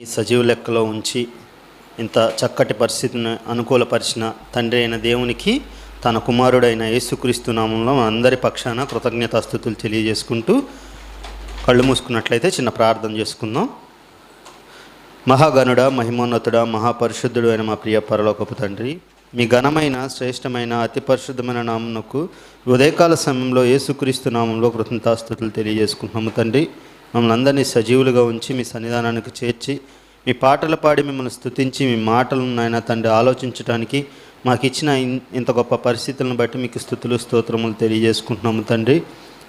ఈ సజీవ లెక్కలో ఉంచి ఇంత చక్కటి పరిస్థితిని అనుకూలపరిచిన తండ్రి అయిన దేవునికి తన కుమారుడైన యేసుక్రీస్తు నామంలో అందరి పక్షాన కృతజ్ఞతాస్థుతులు తెలియజేసుకుంటూ కళ్ళు మూసుకున్నట్లయితే చిన్న ప్రార్థన చేసుకుందాం. మహాగణుడ మహిమోన్నతుడ మహాపరిశుద్ధుడు అయిన మా ప్రియ పరలోకపు తండ్రి మీ ఘనమైన శ్రేష్టమైన అతి పరిశుద్ధమైన నామనకు ఉదయకాల సమయంలో యేసుక్రీస్తు నామంలో కృతజ్ఞతాస్థుతులు తెలియజేసుకుంటున్నాము తండ్రి. మమ్మల్ని అందరినీ సజీవులుగా ఉంచి మీ సన్నిధానానికి చేర్చి మీ పాటలు పాడి మిమ్మల్ని స్థుతించి మీ మాటలను నాయన తండ్రి ఆలోచించడానికి మాకు ఇచ్చిన ఇంత గొప్ప పరిస్థితులను బట్టి మీకు స్థుతులు స్తోత్రములు తెలియజేసుకుంటున్నాము తండ్రి.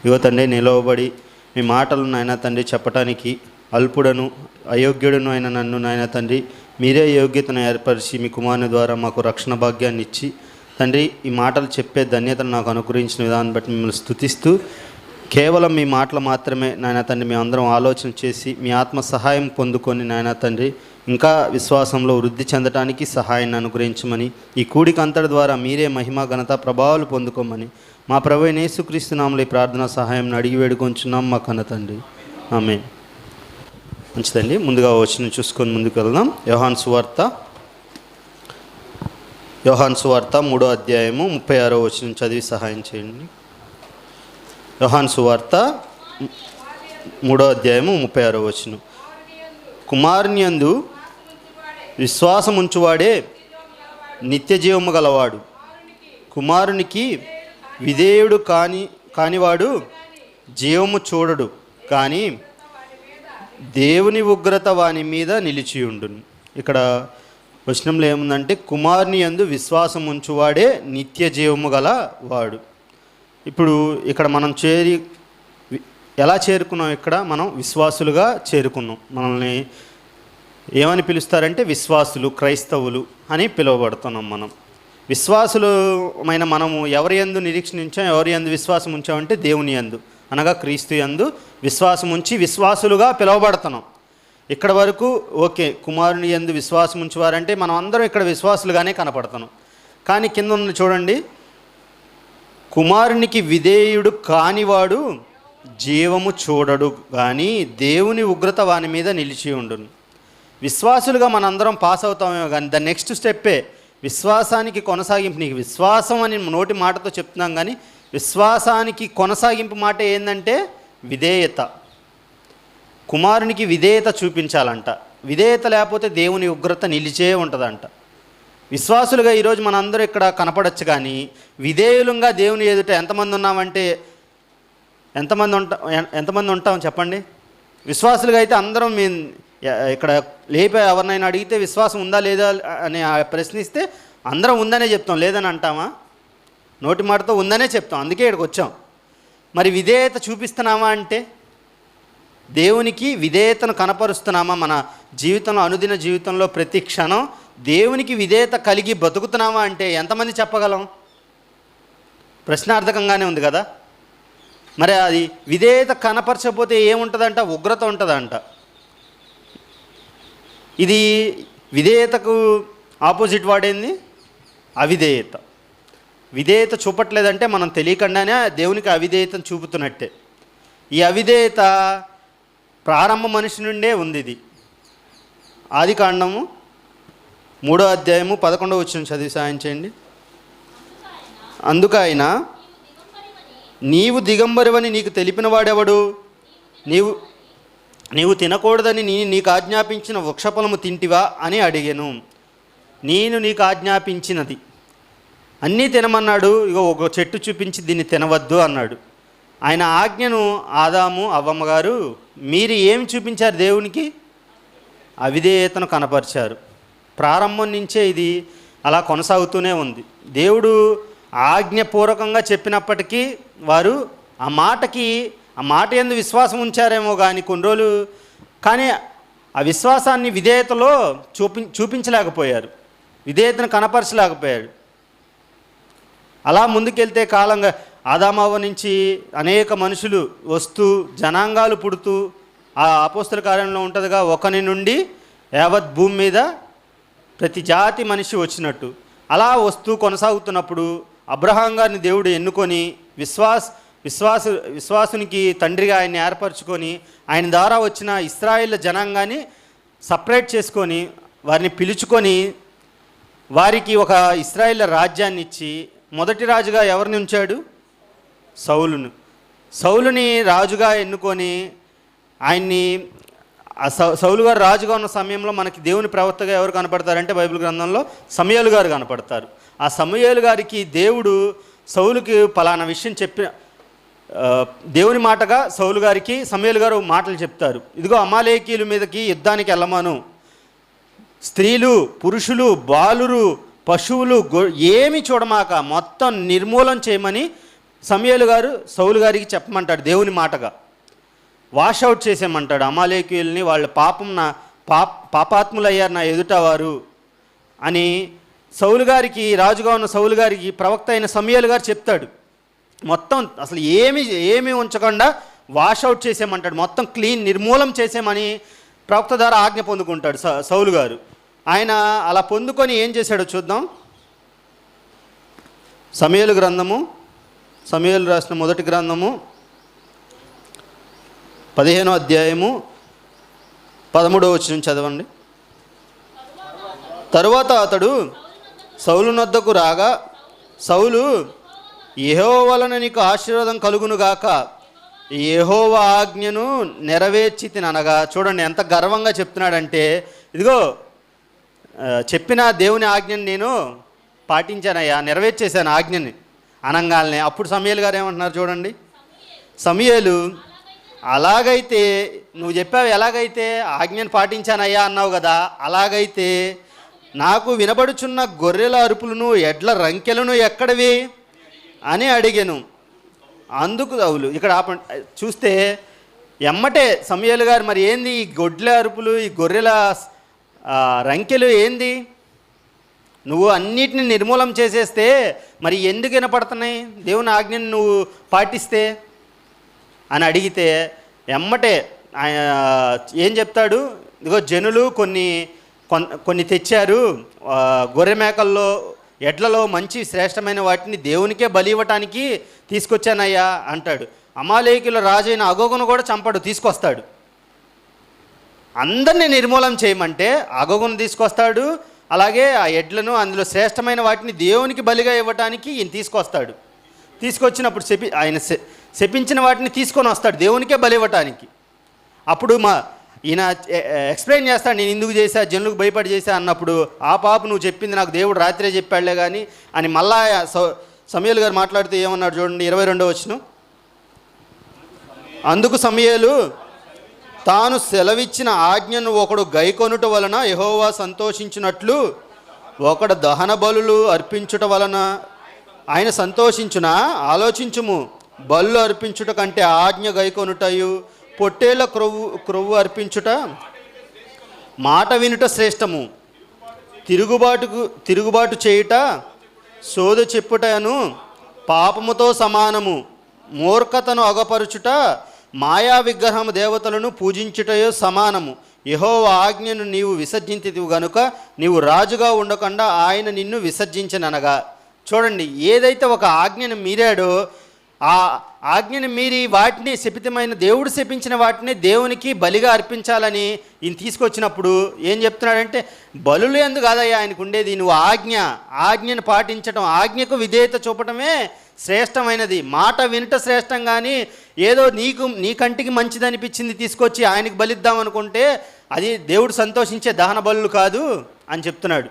ఇగో తండ్రి నిలవబడి మీ మాటలను నాయన తండ్రి చెప్పటానికి అల్పుడను అయోగ్యుడను అయిన నన్ను నాయన తండ్రి మీరే యోగ్యతను ఏర్పరిచి మీ కుమారుని ద్వారా మాకు రక్షణ భాగ్యాన్ని ఇచ్చి తండ్రి ఈ మాటలు చెప్పే ధన్యతను నాకు అనుగ్రహించిన విధానం బట్టి మిమ్మల్ని స్థుతిస్తూ కేవలం మీ మాటలు మాత్రమే నాయన తండ్రి మేము అందరం ఆలోచన చేసి మీ ఆత్మ సహాయం పొందుకొని నాయన తండ్రి ఇంకా విశ్వాసంలో వృద్ధి చెందటానికి సహాయాన్ని అనుగ్రహించమని ఈ కూడిక అంతటి ద్వారా మీరే మహిమ ఘనత ప్రభావాలు పొందుకోమని మా ప్రభు యేసుక్రీస్తు నామములో ఈ ప్రార్థన సహాయం అడిగి వేడుకొంచున్నాం మా కన్న తండ్రి. ఆమె మంచిదండి. ముందుగా వచ్చిన చూసుకొని ముందుకు వెళ్దాం. యోహాన్ సువార్త. యోహాన్ సువార్త మూడో అధ్యాయము ముప్పై ఆరో వచ్చిన చదివి సహాయం చేయండి. యోహాన్ సువార్త మూడో అధ్యాయము ముప్పై ఆరో వచ్చిన కుమారుని యందు ఉంచువాడే నిత్య జీవము గలవాడు. కుమారునికి విధేయుడు కాని కానివాడు జీవము చూడడు కానీ దేవుని ఉగ్రత వాని మీద నిలిచియుండును ఇక్కడ వచనంలో ఏముందంటే కుమారుని యందు విశ్వాసం ఉంచువాడే నిత్య జీవము గల వాడు ఇప్పుడు ఇక్కడ మనం చేరి ఎలా చేరుకున్నాం ఇక్కడ? మనం విశ్వాసులుగా చేరుకున్నాం. మనల్ని ఏమని పిలుస్తారంటే విశ్వాసులు క్రైస్తవులు అని పిలువబడుతున్నాం మనం. విశ్వాసులమైన మనము ఎవరి యందు నిరీక్షించాం ఎవరి యందు విశ్వాసం ఉంచామంటే దేవుని యందు. అనగా క్రీస్తు యందు విశ్వాసం ఉంచి విశ్వాసులుగా పిలువబడుతున్నాం. ఇక్కడ వరకు ఓకే కుమారుని యందు విశ్వాసం ఉంచేవారంటే మనం అందరం ఇక్కడ విశ్వాసులుగానే కనపడుతున్నాం. కానీ కింద ఉన్న చూడండి కుమారునికి విధేయుడు కానివాడు జీవము చూడడు కానీ దేవుని ఉగ్రత వాని మీద నిలిచి ఉండును. విశ్వాసులుగా మనందరం పాస్ అవుతామేమో కానీ ద నెక్స్ట్ స్టెప్పే విశ్వాసానికి కొనసాగింపు నీకు విశ్వాసం అని నోటి మాటతో చెప్తున్నాం కానీ విశ్వాసానికి కొనసాగింపు మాట ఏంటంటే విధేయత. కుమారునికి విధేయత చూపించాలంట. విధేయత లేకపోతే దేవుని ఉగ్రత నిలిచే ఉంటుందంట. విశ్వాసులుగా ఈరోజు మనందరూ ఇక్కడ కనపడచ్చు కానీ విధేయులంగా దేవుని ఎదుట ఎంతమంది ఉన్నామంటే ఎంతమంది ఉంటా ఎంతమంది ఉంటాం చెప్పండి? విశ్వాసులుగా అయితే అందరం మేము ఇక్కడ లేపే ఎవరినైనా అడిగితే విశ్వాసం ఉందా లేదా అని ప్రశ్నిస్తే అందరం ఉందనే చెప్తాం. లేదని అంటామా? నోటి మాటతో ఉందనే చెప్తాం. అందుకే ఇక్కడికి వచ్చాం. మరి విధేయత చూపిస్తున్నామా అంటే దేవునికి విధేయతను కనపరుస్తున్నామా మన జీవితంలో అనుదిన జీవితంలో ప్రతి క్షణం? దేవునికి విధేయత కలిగి బతుకుతున్నామా అంటే ఎంతమంది చెప్పగలం? ప్రశ్నార్థకంగానే ఉంది కదా? మరి అది విధేయత కనపరచకపోతే ఏముంటుందంట? ఉగ్రత ఉంటుందంట. ఇది విధేయతకు ఆపోజిట్ వాడేంది? అవిధేయత. విధేయత చూపట్లేదంటే మనం తెలియకుండానే దేవునికి అవిధేయతను చూపుతున్నట్టే. ఈ అవిధేయత ప్రారంభ మనిషి నుండే ఉంది ఇది. ఆది కాండము మూడో అధ్యాయము పదకొండవ వచ్చిన చదివి సాయం చేయండి. అందుకు ఆయన నీవు దిగంబరివని నీకు తెలిపిన వాడెవడు? నీవు నీవు తినకూడదని నీ నీకు ఆజ్ఞాపించిన వృక్షఫలము తింటివా అని అడిగాను. నేను నీకు ఆజ్ఞాపించినది. అన్నీ తినమన్నాడు ఇగో ఒక చెట్టు చూపించి దీన్ని తినవద్దు అన్నాడు. ఆయన ఆజ్ఞను ఆదాము అవ్వమ్మ గారు మీరు ఏమి చూపించారు దేవునికి? అవిధేయతను కనపరిచారు. ప్రారంభం నుంచే ఇది అలా కొనసాగుతూనే ఉంది. దేవుడు ఆజ్ఞపూర్వకంగా చెప్పినప్పటికీ వారు ఆ మాటకి ఆ మాట ఎందు విశ్వాసం ఉంచారేమో కానీ కొన్ని రోజులు కానీ ఆ విశ్వాసాన్ని విధేయతలో చూపి చూపించలేకపోయారు. విధేయతను కనపరచలేకపోయారు. అలా ముందుకెళ్తే కాలంగా ఆదామావ నుంచి అనేక మనుషులు వస్తూ జనాంగాలు పుడుతూ ఆ ఆపోస్తుల కార్యంలో ఉంటుందిగా ఒకని నుండి యావత్ భూమి మీద ప్రతి జాతి మనిషి వచ్చినట్టు. అలా వస్తూ కొనసాగుతున్నప్పుడు అబ్రహాం గారిని దేవుడు ఎన్నుకొని విశ్వాస్ విశ్వాస విశ్వాసునికి తండ్రిగా ఆయన్ని ఏర్పరచుకొని ఆయన ద్వారా వచ్చిన ఇస్రాయిల్ జనాంగాన్ని సపరేట్ చేసుకొని వారిని పిలుచుకొని వారికి ఒక ఇస్రాయిల్ రాజ్యాన్ని ఇచ్చి మొదటి రాజుగా ఎవరిని ఉంచాడు? సౌలును. సౌలుని రాజుగా ఎన్నుకొని ఆయన్ని ఆ సౌ సౌలు గారు రాజుగా ఉన్న సమయంలో మనకి దేవుని ప్రవక్తగా ఎవరు కనపడతారంటే బైబిల్ గ్రంథంలో సమయాలు గారు కనపడతారు. ఆ సమయాలు గారికి దేవుడు సౌలుకి పలానా విషయం చెప్పిన దేవుని మాటగా సౌలు గారికి సమయాలు గారు మాటలు చెప్తారు. ఇదిగో అమాలేకీల మీదకి యుద్ధానికి వెళ్ళమాను. స్త్రీలు పురుషులు బాలురు పశువులు ఏమి చూడమాక మొత్తం నిర్మూలన చేయమని సమయాలు గారు సౌలు గారికి చెప్పమంటాడు దేవుని మాటగా. వాషౌట్ చేసేయమంటాడు. అమాలేకీయుల్ని వాళ్ళ పాపం నా పాప పాపాత్ములయ్యారు నా ఎదుట వారు అని సౌలు గారికి రాజుగా ఉన్న సౌలు గారికి ప్రవక్త అయిన సమయాలు గారు చెప్తాడు. మొత్తం అసలు ఏమి ఏమి ఉంచకుండా వాషౌట్ చేసేయమంటాడు. మొత్తం క్లీన్ నిర్మూలం చేసేమని ప్రవక్త ద్వారా ఆజ్ఞ పొందుకుంటాడు స- సౌలు గారు. ఆయన అలా పొందుకొని ఏం చేశాడో చూద్దాం. సమయలు గ్రంథము సమయలు రాసిన మొదటి గ్రంథము పదిహేనో అధ్యాయము పదమూడవ వచ్చిన చదవండి. తరువాత అతడు సౌలు నద్దకు రాగా సౌలు ఏహో వలన నీకు ఆశీర్వాదం కలుగునుగాక ఏహోవ ఆజ్ఞను నెరవేర్చి తిననగా చూడండి ఎంత గర్వంగా చెప్తున్నాడంటే ఇదిగో చెప్పిన దేవుని ఆజ్ఞని నేను పాటించానయ్యా నెరవేర్చేశాను ఆజ్ఞని. అనంగాల్నే అప్పుడు సమయలు గారు ఏమంటున్నారు చూడండి. సమయలు అలాగైతే నువ్వు చెప్పావు ఎలాగైతే ఆజ్ఞను పాటించానయ్యా అన్నావు కదా అలాగైతే నాకు వినబడుచున్న గొర్రెల అరుపులను ఎడ్ల రంకెలను ఎక్కడవి? అని అడిగాను. అందుకు అవులు. ఇక్కడ చూస్తే ఎమ్మటే సమయాలు గారు మరి ఏంది ఈ గొడ్ల అరుపులు ఈ గొర్రెల రంకెలు ఏంది? నువ్వు అన్నిటిని నిర్మూలం చేసేస్తే మరి ఎందుకు వినపడుతున్నాయి? దేవుని ఆజ్ఞని నువ్వు పాటిస్తే? అని అడిగితే ఎమ్మటే ఆయన ఏం చెప్తాడు? ఇదిగో జనులు కొన్ని కొన్- కొన్ని తెచ్చారు. గొర్రె మేకల్లో ఎడ్లలో మంచి శ్రేష్టమైన వాటిని దేవునికే బలి ఇవ్వటానికి తీసుకొచ్చానయ్యా అంటాడు. అమాలేకుల రాజైన అగోగును కూడా చంపడు తీసుకొస్తాడు. అందరినీ నిర్మూలం చేయమంటే అగోగును తీసుకొస్తాడు అలాగే ఆ ఎడ్లను అందులో శ్రేష్టమైన వాటిని దేవునికి బలిగా ఇవ్వటానికి ఈయన తీసుకొస్తాడు. తీసుకొచ్చినప్పుడు చెప్పి ఆయన శపించిన వాటిని తీసుకొని వస్తాడు దేవునికే బలివ్వటానికి అప్పుడు మా ఈయన ఎక్స్ప్లెయిన్ చేస్తాడు నేను ఎందుకు చేశా జనులకు భయపడి చేశా అన్నప్పుడు ఆ పాప నువ్వు చెప్పింది నాకు దేవుడు రాత్రే చెప్పాడులే కానీ అని మళ్ళా సమయలు గారు మాట్లాడుతూ ఏమన్నాడు చూడండి ఇరవై రెండో వచ్చిన అందుకు సమయలు తాను సెలవిచ్చిన ఆజ్ఞను ఒకడు గైకొనుట వలన యహోవా సంతోషించినట్లు ఒకడు దహన బలులు అర్పించుట వలన ఆయన సంతోషించునా? ఆలోచించుము. బళ్ళు అర్పించుట కంటే ఆజ్ఞ గైకొనుటయు పొట్టేల క్రొవ్వు క్రొవ్వు అర్పించుట మాట వినుట శ్రేష్టము. తిరుగుబాటుకు తిరుగుబాటు చేయుట సోద చెప్పుటను పాపముతో సమానము. మూర్ఖతను అగపరుచుట మాయా విగ్రహము దేవతలను పూజించుటయో సమానము. యహో ఆజ్ఞను నీవు విసర్జించితివి గనుక నీవు రాజుగా ఉండకుండా ఆయన నిన్ను విసర్జించననగా. చూడండి ఏదైతే ఒక ఆజ్ఞను మీరాడో ఆ ఆజ్ఞని మీరి వాటిని శపితమైన దేవుడు శపించిన వాటిని దేవునికి బలిగా అర్పించాలని ఈయన తీసుకొచ్చినప్పుడు ఏం చెప్తున్నాడంటే బలులు ఎందుకు కాదయ్యా ఆయనకు ఉండేది నువ్వు ఆజ్ఞ. ఆజ్ఞను పాటించడం ఆజ్ఞకు విధేయత చూపటమే శ్రేష్టమైనది. మాట వినుట శ్రేష్టం కానీ ఏదో నీకు నీ కంటికి మంచిది అనిపించింది తీసుకొచ్చి ఆయనకు బలిద్దాం అనుకుంటే అది దేవుడు సంతోషించే దహన బలులు కాదు అని చెప్తున్నాడు.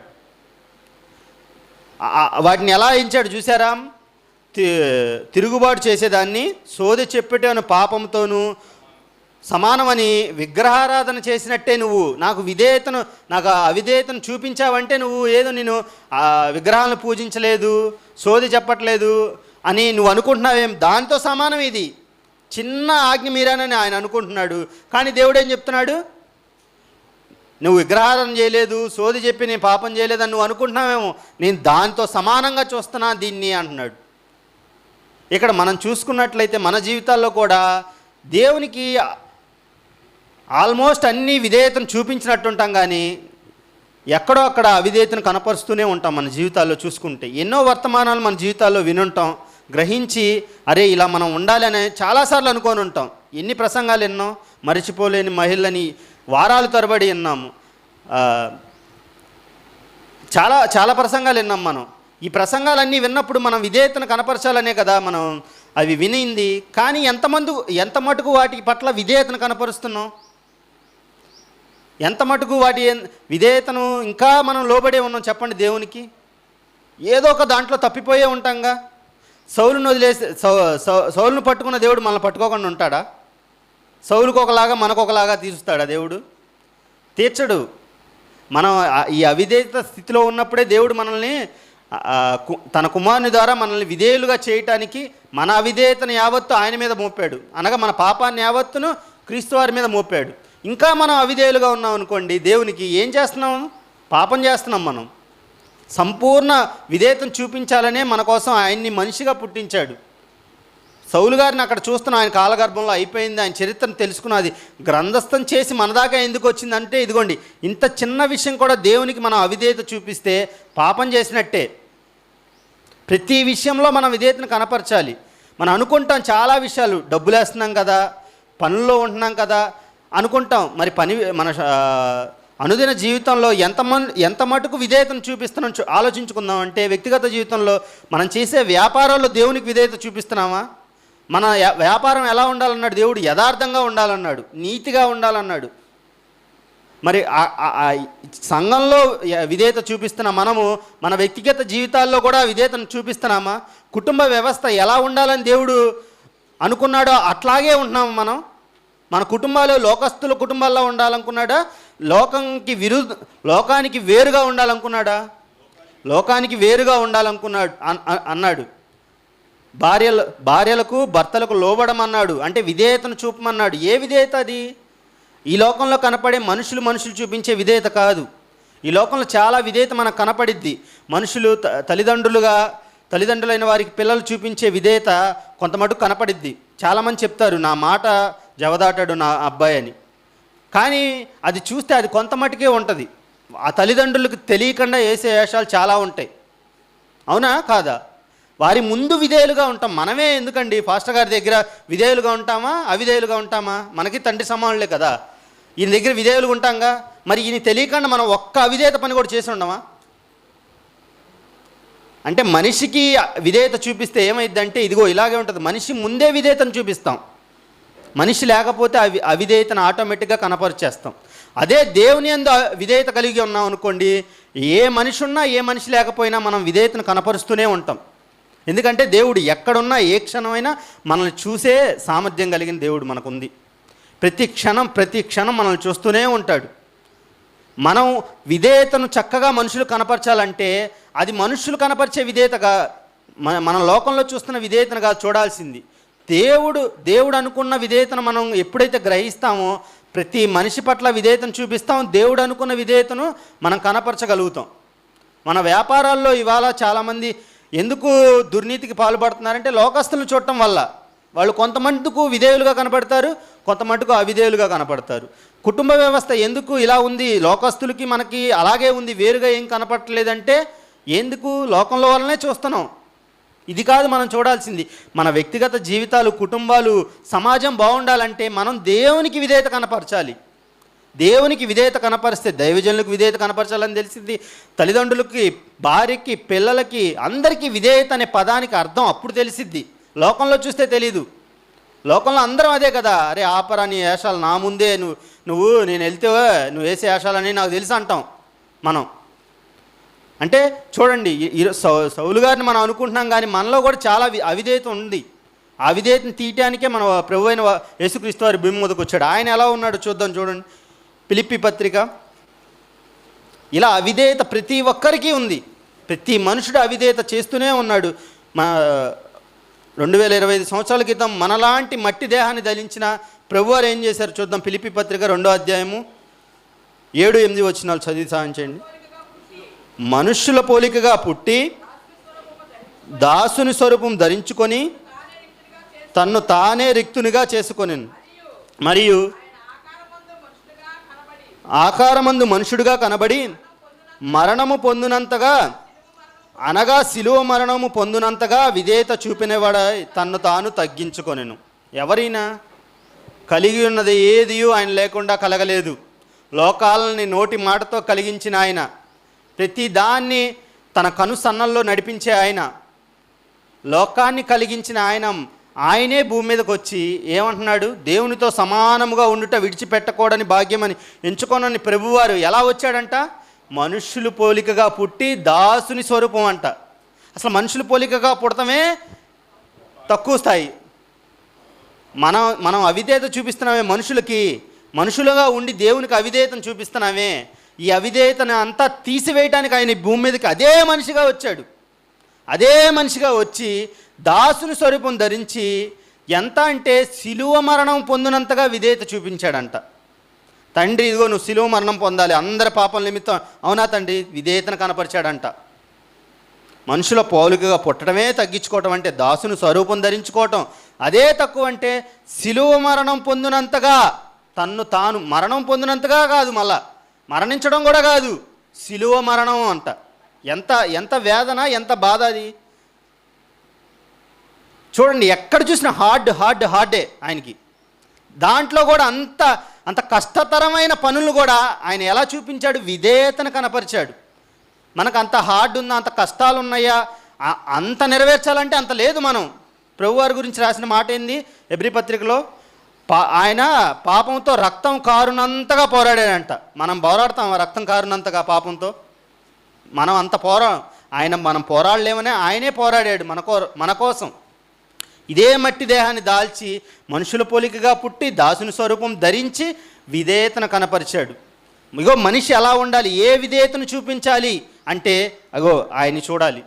వాటిని ఎలా ఇచ్చాడు చూసారా తిరుగుబాటు చేసేదాన్ని. సోది చెప్పేటను పాపంతోనూ సమానమని విగ్రహారాధన చేసినట్టే నువ్వు. నాకు విధేయతను నాకు అవిధేయతను చూపించావంటే నువ్వు ఏదో నేను విగ్రహాలను పూజించలేదు సోది చెప్పట్లేదు అని నువ్వు అనుకుంటున్నావేం? దాంతో సమానం ఇది. చిన్న ఆజ్ఞ మీరానని ఆయన అనుకుంటున్నాడు. కానీ దేవుడు ఏం చెప్తున్నాడు? నువ్వు విగ్రహారం చేయలేదు సోది చెప్పి నేను పాపం చేయలేదని నువ్వు అనుకుంటున్నావేమో? నేను దాంతో సమానంగా చూస్తున్నా దీన్ని అంటున్నాడు. ఇక్కడ మనం చూసుకున్నట్లయితే మన జీవితాల్లో కూడా దేవునికి ఆల్మోస్ట్ అన్ని విధేయతను చూపించినట్టుంటాం కానీ ఎక్కడో అక్కడ అవిధేయతను కనపరుస్తూనే ఉంటాం మన జీవితాల్లో చూసుకుంటే. ఎన్నో వర్తమానాలు మన జీవితాల్లో వినుంటాం గ్రహించి అరే ఇలా మనం ఉండాలి అని చాలాసార్లు అనుకొని ఉంటాం. ఎన్ని ప్రసంగాలు ఎన్నో మరిచిపోలేని మహిళని వారాలు తరబడి విన్నాము. చాలా చాలా ప్రసంగాలు విన్నాం మనం. ఈ ప్రసంగాలన్నీ విన్నప్పుడు మనం విధేయతను కనపరచాలనే కదా మనం అవి వినింది. కానీ ఎంతమంది ఎంత మటుకు వాటి పట్ల విధేయతను కనపరుస్తున్నాం? ఎంత మటుకు వాటి విధేయతను ఇంకా మనం లోబడే ఉన్నాం చెప్పండి దేవునికి? ఏదో ఒక దాంట్లో తప్పిపోయే ఉంటాంగా. సౌలును వదిలేసి సౌ సౌలును పట్టుకున్న దేవుడు మనల్ని పట్టుకోకుండా ఉంటాడా? సౌలుకు ఒకలాగా మనకు ఒకలాగా తీరుస్తాడా దేవుడు? తీర్చడు. మనం ఈ అవిధేయత స్థితిలో ఉన్నప్పుడే దేవుడు మనల్ని తన కుమారుని ద్వారా మనల్ని విధేయులుగా చేయటానికి మన అవిధేయతను యావత్తు ఆయన మీద మోపాడు. అనగా మన పాపాన్ని యావత్తును క్రీస్తు వారి మీద మోపాడు. ఇంకా మనం అవిధేయులుగా ఉన్నాం అనుకోండి దేవునికి ఏం చేస్తున్నాం? పాపం చేస్తున్నాం మనం. సంపూర్ణ విధేయతను చూపించాలనే మన కోసం ఆయన్ని మనిషిగా పుట్టించాడు. సౌలు గారిని అక్కడ చూస్తున్నాం ఆయన కాలగర్భంలో అయిపోయింది ఆయన చరిత్రను తెలుసుకున్నది. గ్రంథస్థం చేసి మన దాకా ఎందుకు వచ్చిందంటే ఇదిగోండి ఇంత చిన్న విషయం కూడా దేవునికి మనం అవిధేయత చూపిస్తే పాపం చేసినట్టే. ప్రతి విషయంలో మనం విధేయతను కనపరచాలి. మనం అనుకుంటాం చాలా విషయాలు డబ్బులు వేస్తున్నాం కదా పనుల్లో ఉంటున్నాం కదా అనుకుంటాం. మరి పని మన అనుదిన జీవితంలో ఎంతమంది ఎంత మటుకు విధేయతను చూపిస్తున్నాం ఆలోచించుకుందాం అంటే వ్యక్తిగత జీవితంలో మనం చేసే వ్యాపారాల్లో దేవునికి విధేయత చూపిస్తున్నామా? మన వ్యాపారం ఎలా ఉండాలన్నాడు? దేవుడు యథార్థంగా ఉండాలన్నాడు నీతిగా ఉండాలన్నాడు. మరి సంఘంలో విధేయత చూపిస్తున్న మనము మన వ్యక్తిగత జీవితాల్లో కూడా విధేయతను చూపిస్తున్నామా? కుటుంబ వ్యవస్థ ఎలా ఉండాలని దేవుడు అనుకున్నాడో అట్లాగే ఉంటున్నాము మనం. మన కుటుంబాలు లోకస్తుల కుటుంబాల్లో ఉండాలనుకున్నాడా? లోకంకి విరు లోకానికి వేరుగా ఉండాలనుకున్నాడా? లోకానికి వేరుగా ఉండాలనుకున్నాడు అన్నాడు. భార్యలు భార్యలకు భర్తలకు లోబడమన్నాడు. అంటే విధేయతను చూపమన్నాడు. ఏ విధేయత అది? ఈ లోకంలో కనపడే మనుషులు మనుషులు చూపించే విధేయత కాదు. ఈ లోకంలో చాలా విధేయత మనకు కనపడిద్ది. మనుషులు తల్లిదండ్రులుగా తల్లిదండ్రులైన వారికి పిల్లలు చూపించే విధేయత కొంతమటుకు కనపడిద్ది. చాలామంది చెప్తారు నా మాట జవదాటాడు నా అబ్బాయి అని. కానీ అది చూస్తే అది కొంతమటుకే ఉంటుంది. ఆ తల్లిదండ్రులకు తెలియకుండా వేసే వేషాలు చాలా ఉంటాయి. అవునా? కాదా? వారి ముందు విధేయులుగా ఉంటాం. మనమే ఎందుకండి? ఫాస్టర్ గారి దగ్గర విధేయులుగా ఉంటామా? అవిధేయులుగా ఉంటామా? మనకి తండ్రి సమానులే కదా. ఈయన దగ్గర విధేయులు ఉంటాంగా? మరి ఈయన తెలియకుండా మనం ఒక్క అవిధేయత పని కూడా చేసి ఉండమా? అంటే మనిషికి విధేయత చూపిస్తే ఏమైందంటే ఇదిగో ఇలాగే ఉంటుంది. మనిషి ముందే విధేయతను చూపిస్తాం. మనిషి లేకపోతే అవి అవిధేయతను ఆటోమేటిక్గా కనపరిచేస్తాం. అదే దేవుని అందు విధేయత కలిగి ఉన్నాం అనుకోండి ఏ మనిషి ఉన్నా ఏ మనిషి లేకపోయినా మనం విధేయతను కనపరుస్తూనే ఉంటాం. ఎందుకంటే దేవుడు ఎక్కడున్నా ఏ క్షణమైనా మనల్ని చూసే సామర్థ్యం కలిగిన దేవుడు మనకుంది. ప్రతి క్షణం ప్రతి క్షణం మనల్ని చూస్తూనే ఉంటాడు. మనం విధేయతను చక్కగా మనుషులు కనపరచాలంటే అది మనుషులు కనపరిచే విధేయతగా మన మన లోకంలో చూస్తున్న విధేయతనుగా చూడాల్సింది. దేవుడు దేవుడు అనుకున్న విధేయతను మనం ఎప్పుడైతే గ్రహిస్తామో ప్రతి మనిషి పట్ల విధేయతను చూపిస్తాం దేవుడు అనుకున్న విధేయతను మనం కనపరచగలుగుతాం. మన వ్యాపారాల్లో ఇవాళ చాలామంది ఎందుకు దుర్నీతికి పాల్పడుతున్నారంటే లోకస్తులను చూడటం వల్ల. వాళ్ళు కొంతమందికు విధేయులుగా కనపడతారు కొంతమటుకు అవిధేయులుగా కనపడతారు. కుటుంబ వ్యవస్థ ఎందుకు ఇలా ఉంది? లోకస్తులకి మనకి అలాగే ఉంది వేరుగా ఏం కనపడలేదంటే ఎందుకు? లోకంలో వల్లనే చూస్తున్నాం. ఇది కాదు మనం చూడాల్సింది. మన వ్యక్తిగత జీవితాలు కుటుంబాలు సమాజం బాగుండాలంటే మనం దేవునికి విధేయత కనపరచాలి. దేవునికి విధేయత కనపరిస్తే దైవజనులకు విధేయత కనపరచాలని తెలిసింది. తల్లిదండ్రులకి భార్యకి పిల్లలకి అందరికీ విధేయత అనే పదానికి అర్థం అప్పుడు తెలిసిద్ది. లోకంలో చూస్తే తెలీదు. లోకంలో అందరం అదే కదా. అరే ఆపరా నీ వేషాలు నా ముందే నువ్వు నువ్వు నేను వెళ్తే నువ్వు వేసే వేషాలని నాకు తెలిసి అంటాం మనం. అంటే చూడండి సౌ- సౌలు గారిని మనం అనుకుంటున్నాం కానీ మనలో కూడా చాలా అవిధేయత ఉంది. అవిధేయతను తీయటానికే మన ప్రభు అయిన యేసుక్రీస్తు వారి భూమి మీదకి వచ్చాడు. ఆయన ఎలా ఉన్నాడు చూద్దాం చూడండి. పిలిపి పత్రిక. ఇలా అవిధేయత ప్రతి ఒక్కరికి ఉంది. ప్రతి మనుషుడు అవిధేయత చేస్తూనే ఉన్నాడు. మా రెండు వేల ఇరవై ఐదు సంవత్సరాల క్రితం మనలాంటి మట్టి దేహాన్ని ధరించిన ప్రభువారు ఏం చేశారు చూద్దాం. పిలిపి పత్రిక రెండో అధ్యాయము ఏడు ఎనిమిది వచ్చినాలు చదివి సాధించండి మనుష్యుల పోలికగా పుట్టి దాసుని స్వరూపం ధరించుకొని తన్ను తానే రిక్తునిగా చేసుకొని మరియు ఆకారమందు మనుషుడుగా కనబడి మరణము పొందినంతగా అనగా శిలువ మరణము పొందినంతగా విధేయత చూపినవాడ తన్ను తాను తగ్గించుకొనెను. ఎవరైనా కలిగి ఉన్నది ఏదియో ఆయన లేకుండా కలగలేదు. లోకాలని నోటి మాటతో కలిగించిన ఆయన ప్రతి దాన్ని తన కనుసన్నల్లో నడిపించే ఆయన లోకాన్ని కలిగించిన ఆయన ఆయనే భూమి మీదకి వచ్చి ఏమంటున్నాడు? దేవునితో సమానముగా ఉండుట విడిచిపెట్టకూడని భాగ్యమని ఎంచుకోనని ప్రభువారు ఎలా వచ్చాడంట? మనుష్యులు పోలికగా పుట్టి దాసుని స్వరూపం అంట. అసలు మనుషులు పోలికగా పుడటమే తక్కువ స్థాయి. మనం మనం అవిధేయత చూపిస్తున్నామే మనుషులకి మనుషులుగా ఉండి దేవునికి అవిధేయతను చూపిస్తున్నామే. ఈ అవిధేయతను అంతా తీసివేయటానికి ఆయన భూమి మీదకి అదే మనిషిగా వచ్చాడు. అదే మనిషిగా వచ్చి దాసుని స్వరూపం ధరించి ఎంత అంటే శిలువ మరణం పొందినంతగా విధేయత చూపించాడంట. తండ్రి ఇదిగో నువ్వు శిలువ మరణం పొందాలి. అందరి పాపం నిమిత్తం. అవునా తండ్రి? విధేయతను కనపరిచాడంట. మనుషుల పోలికగా పుట్టడమే తగ్గించుకోవటం అంటే దాసుని స్వరూపం ధరించుకోవటం. అదే తక్కువ అంటే శిలువ మరణం పొందినంతగా తన్ను తాను మరణం పొందినంతగా కాదు మళ్ళా. మరణించడం కూడా కాదు. శిలువ మరణం అంట. ఎంత ఎంత వేదన ఎంత బాధ అది? చూడండి ఎక్కడ చూసినా హార్డ్ హార్డ్ హార్డే ఆయనకి. దాంట్లో కూడా అంత అంత కష్టతరమైన పనులు కూడా ఆయన ఎలా చూపించాడు? విధేయతను కనపరిచాడు. మనకు అంత హార్డ్ ఉందా అంత కష్టాలు ఉన్నాయా అంత నెరవేర్చాలంటే అంత లేదు మనం. ప్రభువారి గురించి రాసిన మాట ఏంది? ఎబ్రి పత్రికలో పా ఆయన పాపంతో రక్తం కారునంతగా పోరాడాడంట. మనం పోరాడతాం ఆ రక్తం కారునంతగా పాపంతో. మనం అంత పోరా ఆయన మనం పోరాడలేమనే ఆయనే పోరాడాడు మన కో మన కోసం. ఇదే మట్టి దేహాన్ని దాల్చి మనుషుల పోలికగా పుట్టి దాసుని స్వరూపం ధరించి విధేయతను కనపరిచాడు. ఇగో మనిషి ఎలా ఉండాలి? ఏ విధేయతను చూపించాలి? అంటే అగో ఆయన్ని చూడాలి.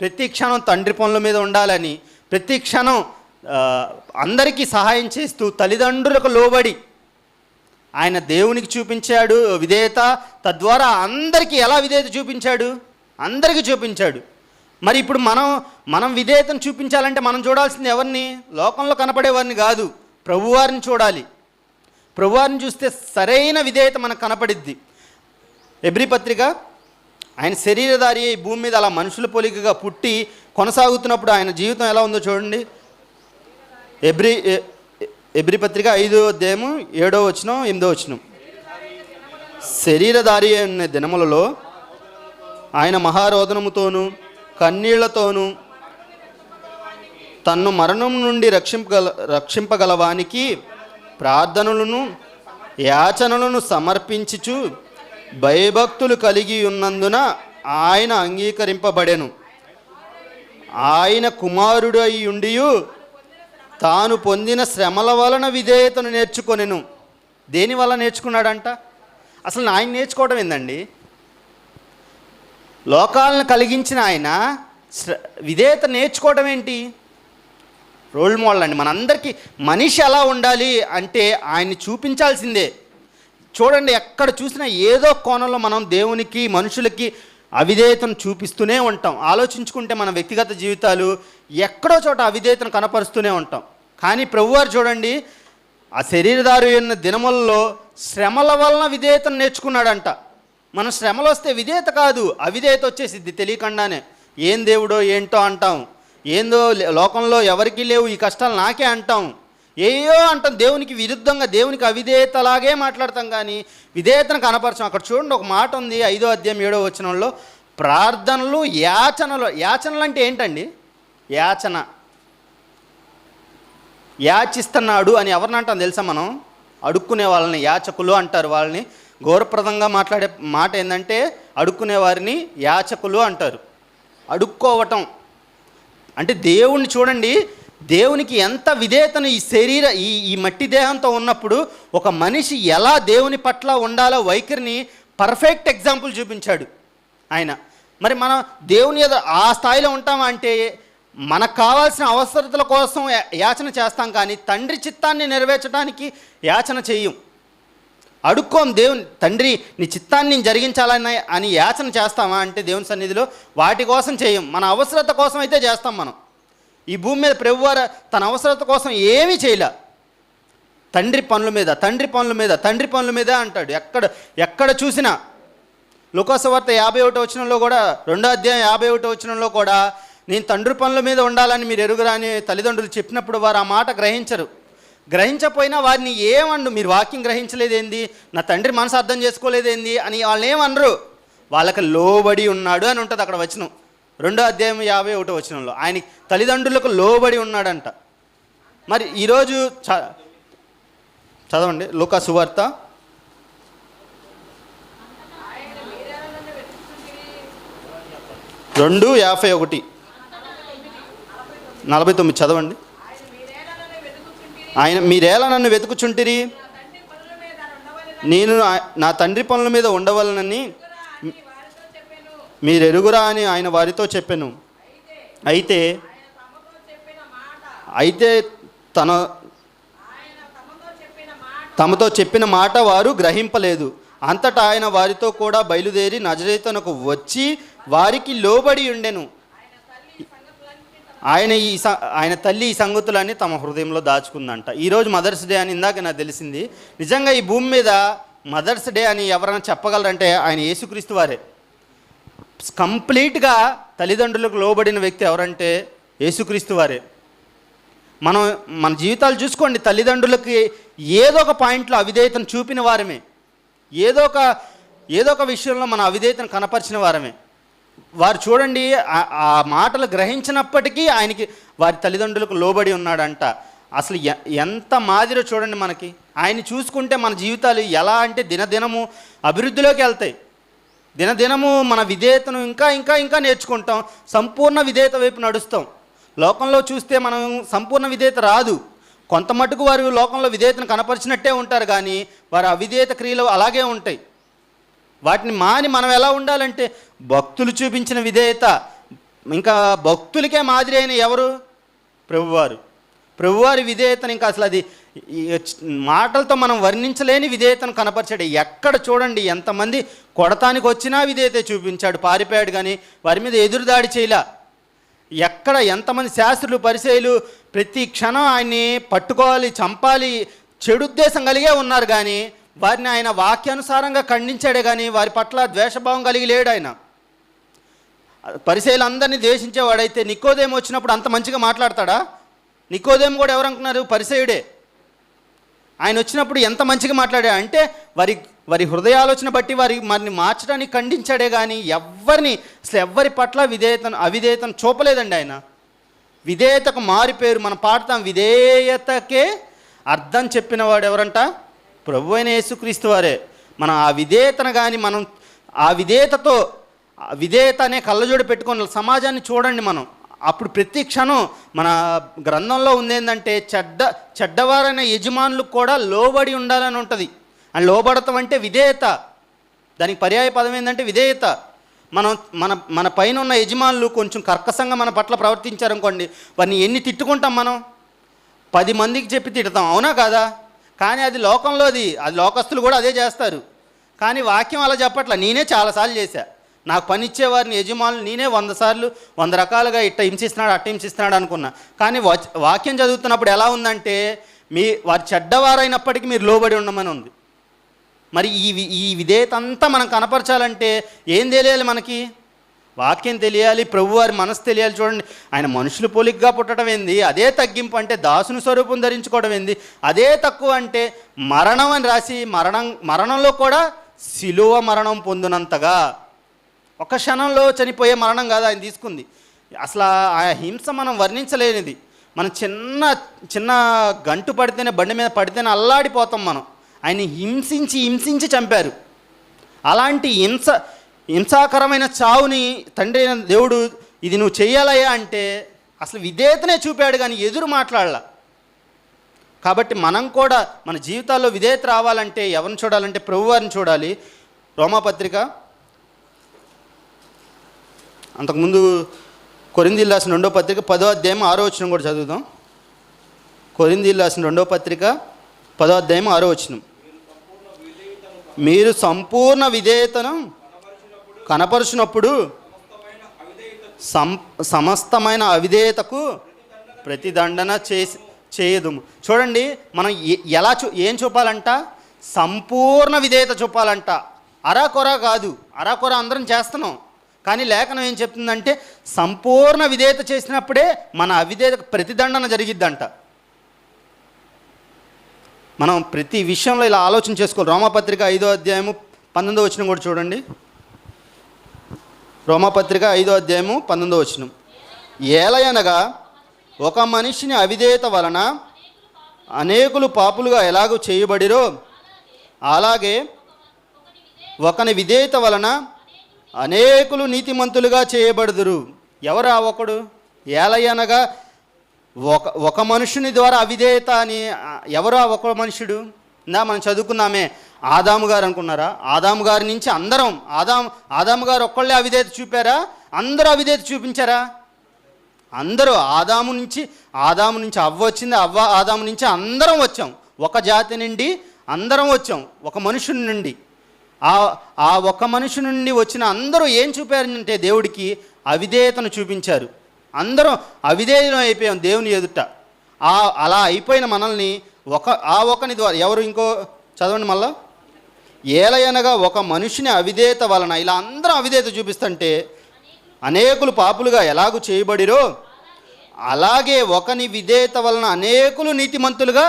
ప్రతి క్షణం తండ్రి పనుల మీద ఉండాలని ప్రతి క్షణం అందరికీ సహాయం చేస్తూ తల్లిదండ్రులకు లోబడి ఆయన దేవునికి చూపించాడు విధేయత తద్వారా అందరికీ ఎలా విధేయత చూపించాడు? అందరికీ చూపించాడు. మరి ఇప్పుడు మనం మనం విధేయతను చూపించాలంటే మనం చూడాల్సింది ఎవరిని? లోకంలో కనపడేవారిని కాదు ప్రభువారిని చూడాలి. ప్రభువారిని చూస్తే సరైన విధేయత మనకు కనపడిద్ది. ఎబ్రి పత్రిక ఆయన శరీరధారి ఈ భూమి మీద అలా మనుషుల పోలికగా పుట్టి కొనసాగుతున్నప్పుడు ఆయన జీవితం ఎలా ఉందో చూడండి. ఎబ్రి ఎబ్రి పత్రిక ఐదో అధ్యాయము ఏడో వచనం ఎనిమిదో వచనం. శరీరధారి అనే దినములలో ఆయన మహారోదనముతోనూ కన్నీళ్ళతోనూ తన్ను మరణం నుండి రక్షింపగల రక్షింపగలవానికి ప్రార్థనలను యాచనలను సమర్పించుచు భయభక్తులు కలిగి ఉన్నందున ఆయన అంగీకరింపబడెను. ఆయన కుమారుడు అయి తాను పొందిన శ్రమల వలన విధేయతను నేర్చుకొనెను. దేని వల్ల నేర్చుకున్నాడంట? అసలు ఆయన నేర్చుకోవడం ఏందండి? లోకాలను కలిగించిన ఆయన శ్ర- విధేయత నేర్చుకోవడం ఏంటి? రోల్ మోడల్ అండి. మనందరికీ మనిషి ఎలా ఉండాలి అంటే ఆయన్ని చూపించాల్సిందే. చూడండి ఎక్కడ చూసినా ఏదో కోణంలో మనం దేవునికి మనుషులకి అవిధేయతను చూపిస్తూనే ఉంటాం. ఆలోచించుకుంటే మన వ్యక్తిగత జీవితాలు ఎక్కడో చోట అవిధేయతను కనపరుస్తూనే ఉంటాం. కానీ ప్రభువారు చూడండి ఆ శరీరదారు అయిన దినములలో శ్రమల వలన విధేయతను నేర్చుకున్నాడంట. మనం శ్రమలు వస్తే విధేయత కాదు అవిధేయత వచ్చేసిద్ది తెలియకుండానే. ఏం దేవుడో ఏంటో అంటాం. ఏందో లే- లోకంలో ఎవరికి లేవు ఈ కష్టాలు నాకే అంటాం. ఏయో అంటాం దేవునికి విరుద్ధంగా దేవునికి అవిధేయతలాగే మాట్లాడతాం కానీ విధేయతను కనపరచం. అక్కడ చూడండి ఒక మాట ఉంది ఐదో అధ్యాయం ఏడో వచనంలో. ప్రార్థనలు యాచనలు యాచనలు అంటే ఏంటండి? యాచన. యాచిస్తున్నాడు అని ఎవరిని అంటాం తెలుసా మనం? అడుక్కునే వాళ్ళని యాచకులు అంటారు వాళ్ళని. గౌరవప్రదంగా మాట్లాడే మాట ఏంటంటే అడుక్కునే వారిని యాచకులు అంటారు. అడుక్కోవటం. అంటే దేవుణ్ణి చూడండి దేవునికి ఎంత విధేయతను ఈ శరీర ఈ ఈ మట్టి దేహంతో ఉన్నప్పుడు ఒక మనిషి ఎలా దేవుని పట్ల ఉండాలో వైఖరిని పర్ఫెక్ట్ ఎగ్జాంపుల్ చూపించాడు ఆయన. మరి మనం దేవుని ఏదో ఆ స్థాయిలో ఉంటామా అంటే మనకు కావాల్సిన అవసరతల కోసం యాచన చేస్తాం కానీ తండ్రి చిత్తాన్ని నెరవేర్చడానికి యాచన చెయ్యం అడుక్కోం దేవుని తండ్రి నీ చిత్తాన్ని నేను జరిగించాలని అని యాచన చేస్తామా అంటే దేవుని సన్నిధిలో వాటి కోసం చేయం. మన అవసరత కోసం అయితే చేస్తాం మనం. ఈ భూమి మీద ప్రభువారు తన అవసరత కోసం ఏమీ చేయలే. తండ్రి పనుల మీద తండ్రి పనుల మీద తండ్రి పనుల మీద అంటాడు. ఎక్కడ ఎక్కడ చూసినా. లోకోసవార్త యాభై ఒకటి వచనంలో కూడా రెండో అధ్యాయం యాభై ఒకటి వచ్చినంలో కూడా నేను తండ్రి పనుల మీద ఉండాలని మీరు ఎరుగురా అని తల్లిదండ్రులు చెప్పినప్పుడు వారు ఆ మాట గ్రహించరు. గ్రహించపోయినా వారిని ఏమండు? మీరు వాక్యం గ్రహించలేదేంది? నా తండ్రి మనసు అర్థం చేసుకోలేదేంది? అని వాళ్ళు ఏమనరు. వాళ్ళకి లోబడి ఉన్నాడు అని ఉంటుంది అక్కడ వచనం. రెండో అధ్యాయం యాభై ఒకటో వచనంలో. ఆయన తల్లిదండ్రులకు లోబడి ఉన్నాడంట. మరి ఈరోజు చ చదవండి. లోకా సువార్త. రెండు యాభై ఒకటి. నలభై తొమ్మిది చదవండి. ఆయన మీరేలా నన్ను వెతుకుచుంటిరి? నేను నా తండ్రి పనుల మీద ఉండవలనని మీరెరుగురా అని ఆయన వారితో చెప్పాను. అయితే అయితే తన తమతో చెప్పిన మాట వారు గ్రహింపలేదు. అంతటా ఆయన వారితో కూడా బయలుదేరి నజరేతనకు వచ్చి వారికి లోబడి ఉండెను. ఆయన ఈ ఆయన తల్లి ఈ సంగతులన్నీ తమ హృదయంలో దాచుకుందంట. ఈరోజు మదర్స్ డే అని ఇందాక నాకు తెలిసింది. నిజంగా ఈ భూమి మీద మదర్స్ డే అని ఎవరైనా చెప్పగలరంటే ఆయన యేసుక్రీస్తు వారే. కంప్లీట్గా తల్లిదండ్రులకు లోబడిన వ్యక్తి ఎవరంటే యేసుక్రీస్తు వారే. మనం మన జీవితాలు చూసుకోండి. తల్లిదండ్రులకి ఏదో ఒక పాయింట్లో అవిధేయతను చూపిన వారమే. ఏదో ఒక ఏదో ఒక విషయంలో మన అవిధేయతను కనపరిచిన వారమే. వారు చూడండి ఆ- మాటలు గ్రహించినప్పటికీ ఆయనకి వారి తల్లిదండ్రులకు లోబడి ఉన్నాడంట. అసలు ఎ- ఎంత మాదిరో చూడండి మనకి. ఆయన చూసుకుంటే మన జీవితాలు ఎలా అంటే దినదినము అభివృద్ధిలోకి వెళ్తాయి. దినదినము మన విధేయతను ఇంకా ఇంకా ఇంకా నేర్చుకుంటాం. సంపూర్ణ విధేయత వైపు నడుస్తాం. లోకంలో చూస్తే మనం సంపూర్ణ విధేయత రాదు. కొంత మటుకు వారు లోకంలో విధేయతను కనపరిచినట్టే ఉంటారు కానీ వారి అవిధేయత క్రియలు అలాగే ఉంటాయి. వాటిని మాని మనం ఎలా ఉండాలంటే భక్తులు చూపించిన విధేయత. ఇంకా భక్తులకే మాదిరి అయిన ఎవరు? ప్రభువారు. ప్రభువారి విధేయతను ఇంకా అసలు అది మాటలతో మనం వర్ణించలేని విధేయతను కనపరిచాడు. ఎక్కడ చూడండి ఎంతమంది కొడతానికి వచ్చినా విధేయత చూపించాడు. పారిపోయాడు కానీ వారి మీద ఎదురుదాడి చేయలా. ఎక్కడ ఎంతమంది శాస్త్రులు పరిచయులు ప్రతి క్షణం ఆయన్ని పట్టుకోవాలి చంపాలి చెడుద్దేశం కలిగే ఉన్నారు కానీ వారిని ఆయన వాక్యానుసారంగా ఖండించాడే కానీ వారి పట్ల ద్వేషభావం కలిగి లేడు ఆయన. పరిసయులందరినీ ద్వేషించేవాడైతే నికోదేం వచ్చినప్పుడు అంత మంచిగా మాట్లాడతాడా? నికోదేం కూడా ఎవరనుకున్నారు పరిసయుడే. ఆయన వచ్చినప్పుడు ఎంత మంచిగా మాట్లాడా? అంటే వారి వారి హృదయాలోచన బట్టి వారి వారిని మార్చడానికి ఖండించాడే కానీ ఎవ్వరిని అసలు ఎవ్వరి పట్ల విధేయతను అవిధేయతను చూపలేదండి ఆయన. విధేయతకు మారి పేరు మనం పాడతాం. విధేయతకే అర్థం చెప్పినవాడు ఎవరంటా ఎవరంట? ప్రభు అయిన యేసుక్రీస్తు వారే. మనం ఆ విధేయతను కానీ మనం ఆ విధేయతతో విధేయత అనే కళ్ళజోడు పెట్టుకొని సమాజాన్ని చూడండి మనం. అప్పుడు ప్రతి క్షణం మన గ్రంథంలో ఉంది ఏంటంటే చెడ్డ చెడ్డవారైన యజమానులకు కూడా లోబడి ఉండాలని ఉంటుంది. అండ్ లోబడతాం అంటే విధేయత. దానికి పర్యాయ పదం ఏంటంటే విధేయత. మనం మన మన పైన ఉన్న యజమానులు కొంచెం కర్కశంగా మన పట్ల ప్రవర్తించారనుకోండి వారిని ఎన్ని తిట్టుకుంటాం మనం? పది మందికి చెప్పి తిడతాం అవునా కాదా? కానీ అది లోకంలోది అది లోకస్తులు కూడా అదే చేస్తారు. కానీ వాక్యం అలా చెప్పట్ల నేనే చాలాసార్లు చేశా. నాకు పనిచ్చేవారిని యజమానులు నేనే వంద సార్లు వంద రకాలుగా ఇట్ట హింసిస్తున్నాడు అట్ట హింసిస్తున్నాడు అనుకున్నా. కానీ వాక్యం చదువుతున్నప్పుడు ఎలా ఉందంటే మీ వారు చెడ్డవారైనప్పటికీ మీరు లోబడి ఉండమని ఉంది. మరి ఈ ఈ విధేయత అంతా మనం కనపరచాలంటే ఏం తెలియాలి మనకి? వాక్యం తెలియాలి ప్రభువారి మనసు తెలియాలి చూడండి. ఆయన మనుషులు పోలికగా పుట్టడం ఏంది? అదే తగ్గింపు అంటే దాసుని స్వరూపం ధరించుకోవడం ఏంది? అదే తక్కువ అంటే మరణం అని రాసి మరణం మరణంలో కూడా శిలువ మరణం పొందినంతగా. ఒక క్షణంలో చనిపోయే మరణం కాదు ఆయన తీసుకుంది. అసలు ఆ హింస మనం వర్ణించలేనిది. మనం చిన్న చిన్న గంటు పడితేనే బండి మీద పడితేనే అల్లాడిపోతాం మనం. ఆయన హింసించి హింసించి చంపారు. అలాంటి హింస హింసాకరమైన చావుని తండ్రి అయిన దేవుడు ఇది నువ్వు చేయాలయ్యా అంటే అసలు విధేయతనే చూపాడు కానీ ఎదురు మాట్లాడాల. కాబట్టి మనం కూడా మన జీవితాల్లో విధేయత రావాలంటే ఎవరిని చూడాలంటే ప్రభువారిని చూడాలి. రోమాపత్రిక. అంతకుముందు కొరిందీలు రాసిన రెండో పత్రిక పదో అధ్యాయం ఆరో వచనం కూడా చదువుదాం. కొరిందీలు రాసిన రెండో పత్రిక పదో అధ్యాయం ఆరో వచనం. మీరు సంపూర్ణ విధేయతను కనపరుచినప్పుడు సం సమస్తమైన అవిధేయతకు ప్రతిదండన చేసి చేయదు చూడండి మనం ఎలా చూ ఏం చూపాలంట? సంపూర్ణ విధేయత చూపాలంట. అరాకొర కాదు. అరాకొర అందరం చేస్తున్నాం. కానీ లేఖనం ఏం చెప్తుందంటే సంపూర్ణ విధేయత చేసినప్పుడే మన అవిధేయతకు ప్రతిదండన జరిగిద్దంట. మనం ప్రతి విషయంలో ఇలా ఆలోచన చేసుకోవాలి. రోమపత్రిక ఐదో అధ్యాయము పంతొమ్మిదో వచ్చిన కూడా చూడండి. రోమపత్రిక ఐదో అధ్యాయము పంతొమ్మిదో వచనం. ఏలయనగా ఒక మనిషిని అవిధేయత వలన అనేకులు పాపులుగా ఎలాగూ చేయబడిరో అలాగే ఒకని విధేయత వలన అనేకులు నీతిమంతులుగా చేయబడుదురు. ఎవరు ఆ ఒకడు? ఏలయనగా ఒక ఒక మనుషుని ద్వారా అవిధేయత అని ఎవరు ఆ ఒక మనుషుడు? ఇందా మనం చదువుకున్నామే. ఆదాము గారు అనుకున్నారా? ఆదాము గారి నుంచి అందరం ఆదాం ఆదాము గారు ఒక్కళ్ళే అవిధేత చూపారా? అందరూ అవిధేత చూపించారా? అందరూ ఆదాము నుంచి ఆదాము నుంచి అవ్వ వచ్చింది అవ్వ ఆదాము నుంచి అందరం వచ్చాం. ఒక జాతి నుండి అందరం వచ్చాం ఒక మనుషుని నుండి. ఆ ఆ ఒక మనిషి నుండి వచ్చిన అందరూ ఏం చూపారంటే దేవుడికి అవిధేయతను చూపించారు. అందరం అవిధేయం అయిపోయాం దేవుని ఎదుట. ఆ అలా అయిపోయిన మనల్ని ఒక ఆ ఒకని ద్వారా ఎవరు ఇంకో చదవండి మళ్ళా? ఏలయనగా ఒక మనిషిని అవిధేత వలన ఇలా అందరం అవిధేత చూపిస్తుంటే అనేకులు పాపులుగా ఎలాగూ చేయబడిరో అలాగే ఒకని విధేయత వలన అనేకులు నీతిమంతులుగా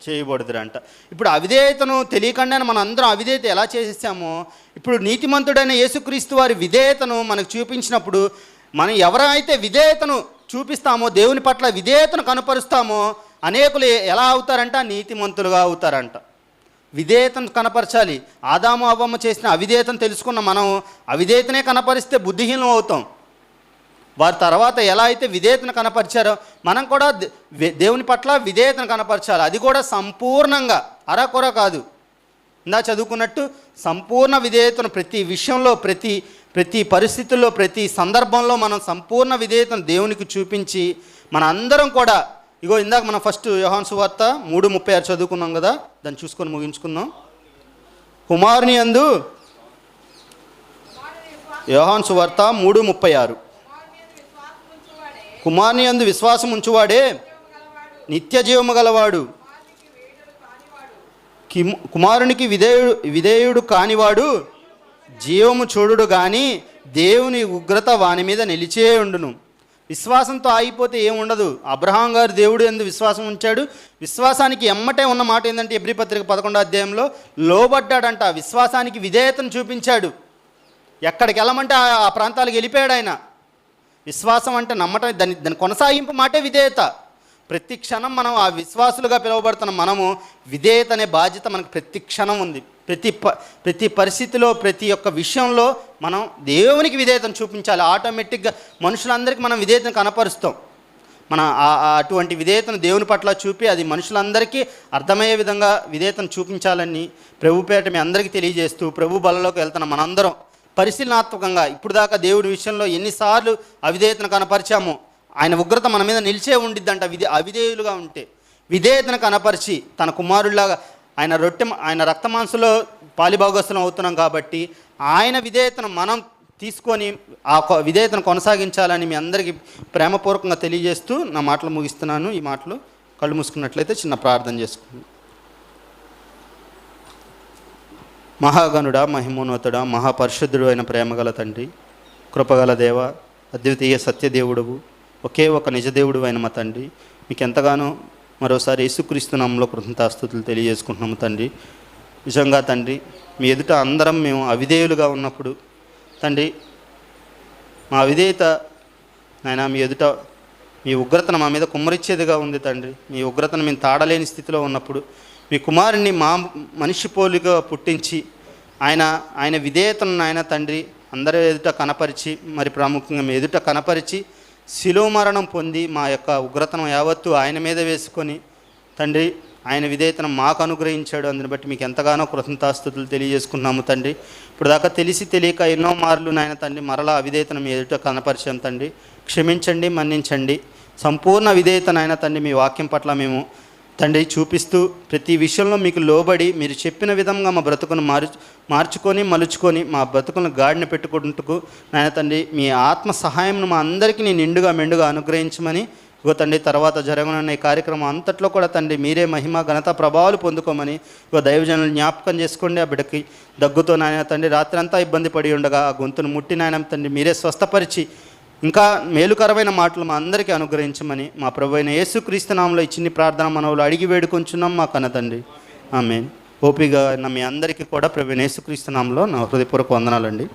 చేయబడుదురంట. ఇప్పుడు అవిధేయతను తెలియకుండానే మనం అందరం అవిధేయత ఎలా చేసేసామో ఇప్పుడు నీతిమంతుడైన యేసుక్రీస్తు వారి విధేయతను మనకు చూపించినప్పుడు మనం ఎవరైతే విధేయతను చూపిస్తామో దేవుని పట్ల విధేయతను కనపరుస్తామో అనేకులు ఎలా అవుతారంట? నీతిమంతులుగా అవుతారంట. విధేయతను కనపరచాలి. ఆదాము అవ్వమ్మ చేసిన అవిధేయతను తెలుసుకున్న మనం అవిధేయతనే కనపరిస్తే బుద్ధిహీనం అవుతాం. వారి తర్వాత ఎలా అయితే విధేయతను కనపరిచారో మనం కూడా దేవుని పట్ల విధేయతను కనపరచాలి. అది కూడా సంపూర్ణంగా అరకొర కాదు. ఇందా చదువుకున్నట్టు సంపూర్ణ విధేయతను ప్రతి విషయంలో ప్రతి ప్రతి పరిస్థితుల్లో ప్రతి సందర్భంలో మనం సంపూర్ణ విధేయతను దేవునికి చూపించి మన అందరం కూడా ఇగో ఇందాక మనం ఫస్ట్ యోహాన్ సువార్త మూడు ముప్పై ఆరు చదువుకున్నాం కదా దాన్ని చూసుకొని ముగించుకుందాం. కుమారుని అందు యోహాన్ సువార్త మూడు ముప్పై ఆరు. కుమారుని అందు విశ్వాసం ఉంచువాడే నిత్య జీవము గలవాడు. కుమారునికి విధేయుడు విధేయుడు కానివాడు జీవము చూడుడు కానీ దేవుని ఉగ్రత వాని మీద నిలిచే ఉండును విశ్వాసంతో ఆగిపోతే ఏముండదు. అబ్రహాం గారు దేవుడు ఎందు విశ్వాసం ఉంచాడు. విశ్వాసానికి ఎమ్మటే ఉన్న మాట ఏంటంటే ఎబ్రి పత్రిక పదకొండో అధ్యాయంలో లోబడ్డాడంట విశ్వాసానికి విధేయతను చూపించాడు. ఎక్కడికి వెళ్ళమంటే ఆ- ఆ ప్రాంతాలకు వెళ్ళిపోయాడు ఆయన. విశ్వాసం అంటే నమ్మటం దాని దాని కొనసాగింపు మాటే విధేయత. ప్రతి క్షణం మనం ఆ విశ్వాసులుగా పిలువబడుతున్న మనము విధేయత అనే బాధ్యత మనకు ప్రతి క్షణం ఉంది. ప్రతి ప ప్రతి పరిస్థితిలో ప్రతి ఒక్క విషయంలో మనం దేవునికి విధేయతను చూపించాలి. ఆటోమేటిక్గా మనుషులందరికీ మనం విధేయతను కనపరుస్తాం. మన అటువంటి విధేయతను దేవుని పట్ల చూపి అది మనుషులందరికీ అర్థమయ్యే విధంగా విధేయతను చూపించాలని ప్రభుపేట మీ అందరికీ తెలియజేస్తూ ప్రభు బలలోకి వెళ్తున్న మనందరం పరిశీలనాత్మకంగా ఇప్పుడు దాకా దేవుడి విషయంలో ఎన్నిసార్లు అవిధేయతను కనపరిచామో ఆయన ఉగ్రత మన మీద నిలిచే ఉండిద్దంట విధే అవిధేయులుగా ఉంటే. విధేయతను కనపరిచి తన కుమారుడిలాగా ఆయన రొట్టె ఆయన రక్తమాంసలో పాలిభాగస్థలం అవుతున్నాం కాబట్టి ఆయన విధేయతను మనం తీసుకొని ఆ కొ- విధేయతను కొనసాగించాలని మీ అందరికీ ప్రేమపూర్వకంగా తెలియజేస్తూ నా మాటలు ముగిస్తున్నాను. ఈ మాటలు కళ్ళు మూసుకున్నట్లయితే చిన్న ప్రార్థన చేసుకుందాం. మహాగణుడా మహిమోన్నతుడా మహాపరిశుద్ధుడు అయిన ప్రేమగల తండ్రి కృపగల దేవ అద్వితీయ సత్యదేవుడవు ఒకే ఒక నిజదేవుడు అయిన మా తండ్రి మీకు ఎంతగానో మరోసారి యేసుక్రీస్తునామంలో కృతజ్ఞతాస్థుతులు తెలియజేసుకుంటున్నాము తండ్రి. నిజంగా తండ్రి మీ ఎదుట అందరం మేము అవిధేయులుగా ఉన్నప్పుడు తండ్రి మా అవిధేయత నాయన మీ ఎదుట మీ ఉగ్రతను మా మీద కుమ్మరిచ్చేదిగా ఉంది తండ్రి. మీ ఉగ్రతను మేము తాడలేని స్థితిలో ఉన్నప్పుడు మీ కుమారుణ్ణి మా మనిషి పోలిగా పుట్టించి ఆయన ఆయన విధేయతను ఆయన తండ్రి అందరి ఎదుట కనపరిచి మరి ప్రాముఖ్యంగా మీ ఎదుట కనపరిచి శిలో మరణం పొంది మా యొక్క ఉగ్రతను యావత్తు ఆయన మీద వేసుకొని తండ్రి ఆయన విధేయతను మాకు అనుగ్రహించాడు. అందుని బట్టి మీకు ఎంతగానో కృతజ్ఞతాస్తుతులు తెలియజేసుకున్నాము తండ్రి. ఇప్పుడు దాకా తెలిసి తెలియక ఎన్నో మార్లు నాయన తండ్రి మరలా అవిధేయతను మీ ఎదుట కనపరిచాం తండ్రి. క్షమించండి మన్నించండి. సంపూర్ణ విధేయత నాయన తండ్రి మీ వాక్యం పట్ల మేము తండ్రి చూపిస్తూ ప్రతి విషయంలో మీకు లోబడి మీరు చెప్పిన విధంగా మా బ్రతుకును మారు మార్చుకొని మలుచుకొని మా బ్రతుకును గాడిన పెట్టుకుంటుకు నాయన తండ్రి మీ ఆత్మ సహాయంను మా అందరికీ నేను నిండుగా మెండుగా అనుగ్రహించమని ఇగో తండ్రి తర్వాత జరగనున్న ఈ కార్యక్రమం అంతట్లో కూడా తండ్రి మీరే మహిమ ఘనత ప్రభావాలు పొందుకోమని ఇగో దైవజనులు జ్ఞాపకం చేసుకోండి ఆ బిడ్డకి దగ్గుతో నాయన తండ్రి రాత్రి అంతా ఇబ్బంది పడి ఉండగా ఆ గొంతును ముట్టి నాయన తండ్రి మీరే స్వస్థపరిచి ఇంకా మేలుకరమైన మాటలు మా అందరికీ అనుగ్రహించమని మా ప్రభు అయిన యేసుక్రీస్తు నామంలో ప్రార్థన మనవులు అడిగి వేడుకొంచున్నాం మా కన్నతండ్రి ఆమె ఓపిగా మీ అందరికీ కూడా ప్రభు అయిన యేసుక్రీస్తు నామంలో నా హృదయపూర్వక వందనాలండి.